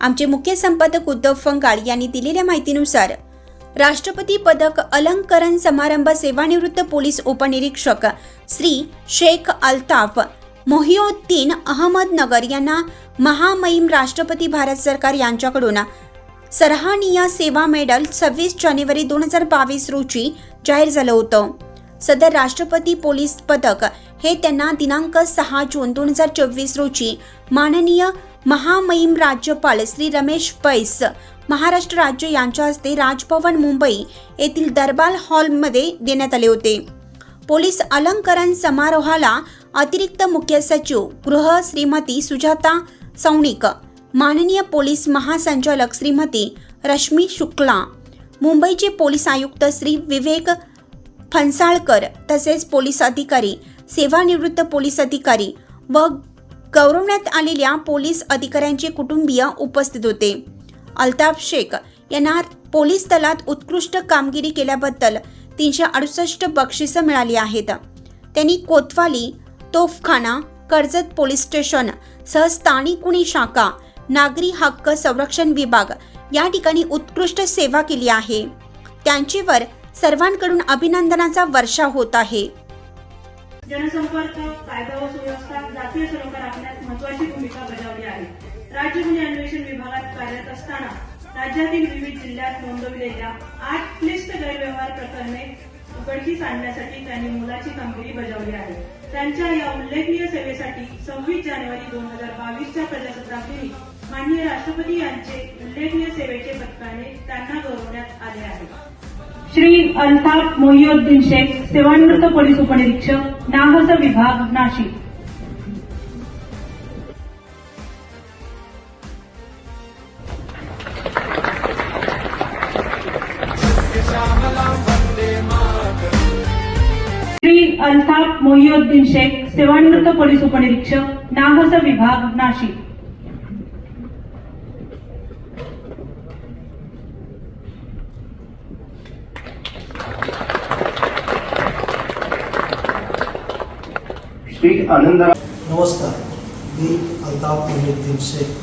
आमचे मुख्य संपादक उद्धव फंगाळ यांनी दिलेल्या माहितीनुसार राष्ट्रपती पदक अलंकरण समारंभ सेवानिवृत्त पोलीस उपनिरीक्षक श्री शेख अल्ताफ मोहिउद्दीन अहमदनगर यांना महामहिम राष्ट्रपती भारत सरकार यांच्याकडून सराहनीय सेवा मेडल सव्वीस जानेवारी दोन हजार बावीस रोजी जाहीर झालं होतं. सदर राष्ट्रपती पोलीस पदक हे त्यांना दिनांक सहा जून दोन हजार चोवीस रोजी माननीय महामहिम राज्यपाल श्री रमेश पैस महाराष्ट्र राज्य यांच्या हस्ते राजभवन मुंबई येथील दरबार हॉलमध्ये देण्यात आले होते. पोलीस अलंकरण समारोहाला अतिरिक्त मुख्य सचिव गृह श्रीमती सुजाता सौनिक माननीय पोलीस महासंचालक श्रीमती रश्मी शुक्ला मुंबईचे पोलीस आयुक्त श्री विवेक फणसाळकर तसेच पोलीस अधिकारी सेवानिवृत्त पोलीस अधिकारी व गौरवण्यात आलेल्या पोलीस अधिकाऱ्यांचे कुटुंबीय उपस्थित होते. अल्ताफ शेख यांना पोलीस दलात उत्कृष्ट कामगिरी केल्याबद्दल तीनशे अडुसष्ट बक्षिसं मिळाली आहेत. त्यांनी कोतवाली तोफखाना कर्जत पोलीस स्टेशन सह स्थानिक गुन्हे शाखा नागरी हक्क संरक्षण विभाग या ठिकाणी उत्कृष्ट सेवा केली आहे. त्यांचेवर सर्वांकडून अभिनंदनाचा वर्षा होत आहे. जनसंपर्क कायदा व सुव्यवस्था जातीय सरोकार राखण्यात महत्वाची भूमिका बजावली आहे. राज्य गुन्हे अन्वेषण विभागात कार्यरत असताना राज्यातील विविध जिल्ह्यात नोंदविलेल्या आठ क्लिष्ट गैरव्यवहार प्रकरणे उघडकीस आणण्यासाठी त्यांनी मोलाची कामगिरी बजावली आहे. त्यांच्या या उल्लेखनीय सेवेसाठी सव्वीस जानेवारी दोन हजार बावीसच्या प्रजासत्ताक दिनी माननीय राष्ट्रपती यांचे उल्लेखनीय सेवेचे पथकाने त्यांना गौरवण्यात आले आहे. श्री अल्ताफ मोहिउद्दीन शेख सेवानिवृत्त पोलीस उपनिरीक्षक नागोजा विभाग नाशिक. श्री अल्ताफ मोहिउद्दीन शेख सेवानिवृत्त पोलीस उपनिरीक्षक नागोजा विभाग नाशिक. श्री आनंद नमस्कार मी अल्ताफ मोहिउद्दीन शेख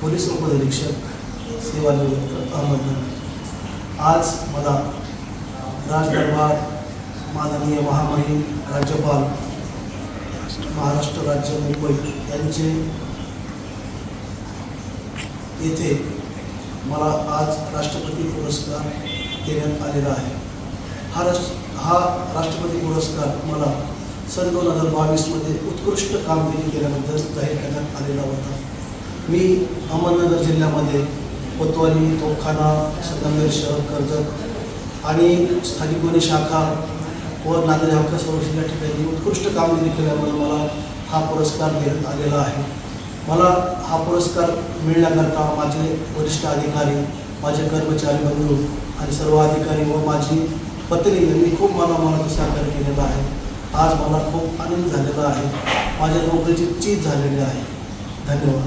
पोलीस उपनिरीक्षक सेवानिवृत्त अहमदनगर आज मला राजदरबार माननीय महामहिम राज्यपाल महाराष्ट्र राज्य मुंबई यांचे येथे मला आज राष्ट्रपती पुरस्कार देण्यात आलेला आहे. हा राष्ट्र हा राष्ट्रपती पुरस्कार मला सन दोन हजार बावीसमध्ये उत्कृष्ट कामगिरी केल्याबद्दल जाहीर करण्यात आलेला होता. मी अहमदनगर जिल्ह्यामध्ये कोतवाली तोफखाना संगमेर शहर कर्जत आणि स्थानिक गुन्हे शाखा व नागरी हक्क संरक्षण या ठिकाणी उत्कृष्ट कामगिरी केल्यामुळे मला हा पुरस्कार देण्यात आलेला आहे. मला हा पुरस्कार मिळण्याकरता माझे वरिष्ठ अधिकारी माझे कर्मचारी बंधू आणि सर्व अधिकारी व माझी पत्नी यांनी खूप मला मला सहकार्य केलेलं आहे. आज मला खूप आनंद झालेला आहे. माझ्या नोकरीची चीज झालेली आहे. धन्यवाद.